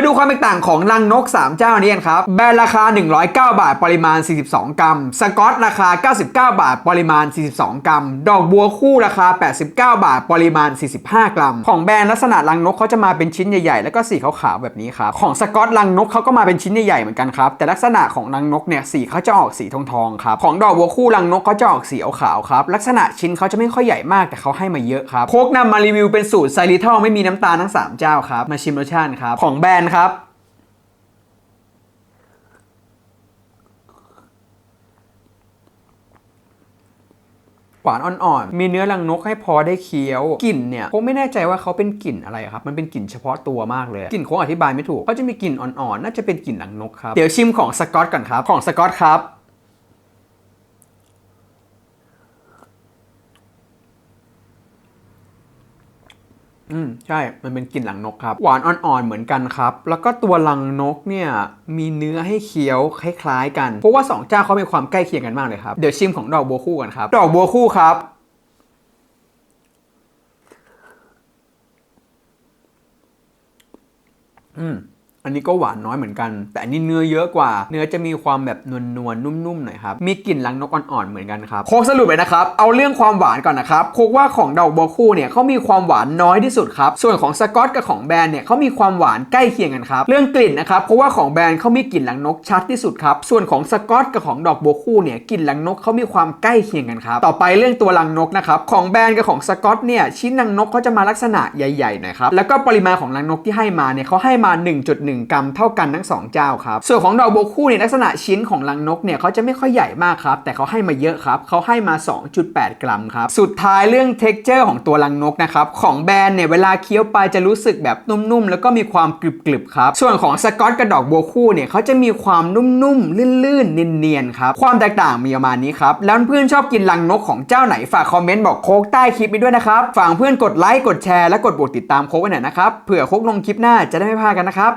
มาดูความแตกต่างของรังนก 3 เจ้านี้กันครับ แบรนด์ราคา 109 บาท ปริมาณ 42 กรัม สกอตราคา 99 บาท ปริมาณ 42 กรัม ดอกบัวคู่ราคา 89 บาท ปริมาณ 45 กรัม ของแบรนด์ลักษณะรังนกเขาจะมาเป็นชิ้นใหญ่ๆ แล้วก็สีขาวๆ แบบนี้ครับ ของสกอตรังนกเขาก็มาเป็นชิ้นใหญ่ๆ เหมือนกันครับ แต่ลักษณะของรังนกเนี่ยสีเขาจะออกสีทองๆ ครับ ของดอกบัวคู่รังนกเขาจะออกสีขาวๆ ครับ ลักษณะชิ้นเขาจะไม่ค่อยใหญ่มาก แต่เขาให้มาเยอะครับ โคกนำมารีวิวเป็นสูตรไซริทอลไม่มีน้ำตาลทั้งสามเจ้าครับ มาชิมรสชาติครับ ของแบรนด์ครับ หวานอ่อนๆ มีเนื้อรังนกให้พอได้เคี้ยว กลิ่นเนี่ยผมไม่แน่ใจว่าเขาเป็นกลิ่นอะไรครับ มันเป็นกลิ่นเฉพาะตัวมากเลย กลิ่นคงอธิบายไม่ถูกเขาจะมีกลิ่นอ่อนๆ น่าจะเป็นกลิ่นรังนกครับ เดี๋ยวชิมของสกอตก่อนครับ ของสกอตครับ อืมใช่ มันเป็นกลิ่นหลังนกครับ หวานอ่อนๆเหมือนกันครับ แล้วก็ตัวหลังนกเนี่ยมีเนื้อให้เคี้ยวคล้ายๆกัน เพราะว่าสองเจ้าเขามีความใกล้เคียงกันมากเลยครับ เดี๋ยวชิมของดอกบัวคู่กันครับ ดอกบัวคู่ครับ อืม อันนี้ก็หวานน้อยเหมือนกัน แต่อันนี้เนื้อเยอะกว่า เนื้อจะมีความแบบนวลนวลนุ่มๆหน่อยครับ มีกลิ่นลังนกอ่อนๆเหมือนกันครับ โคกสรุปเลยนะครับ เอาเรื่องความหวานก่อนนะครับ โคกว่าของดอกบัวคู่เนี่ยเขามีความหวานน้อยที่สุดครับ ส่วนของสกอตกับของแบรนด์เนี่ยเขามีความหวานใกล้เคียงกันครับ เรื่องกลิ่นนะครับ เพราะว่าของแบรนด์เขามีกลิ่นลังนกชัดที่สุดครับ ส่วนของสกอตกับของดอกบัวคู่เนี่ยกลิ่นลังนกเขามีความใกล้เคียงกันครับ ต่อไปเรื่องตัวลังนกนะครับของแบรนด์กับของสกอตเนี่ยชิ้นลังนกเขาจะมาลักษณะใหญ่ๆหน่อยครับแล้วก็ปริมาณของลังนกที่ให้มาเนี่ยเขาให้มา 1.1กรัมเท่ากันทั้งสองเจ้าครับ ส่วนของดอกบัวคู่เนี่ยลักษณะชิ้นของลังนกเนี่ยเขาจะไม่ค่อยใหญ่มากครับ แต่เขาให้มาเยอะครับเขาให้มา 2.8 กรัมครับ สุดท้ายเรื่อง texture ของตัวลังนกนะครับ ของแบรนด์เนี่ยเวลาเคี้ยวไปจะรู้สึกแบบนุ่มๆ แล้วก็มีความกรึบๆครับ ส่วนของสกอตกับดอกบัวคู่เนี่ยเขาจะมีความนุ่มๆ ลื่นๆ เนียนๆ ครับ ความแตกต่างมีประมาณนี้ครับ แล้วเพื่อนชอบกินลังนกของเจ้าไหนฝากคอมเมนต์บอกโค้กใต้คลิปนี้ด้วยนะครับ ฝากเพื่อนกดไลค์ กดแชร์ และกดบวกติดตามโค้กไว้หน่อยนะครับ เผื่อโค้กลงคลิปหน้าจะได้ไม่พลาดกันนะครับ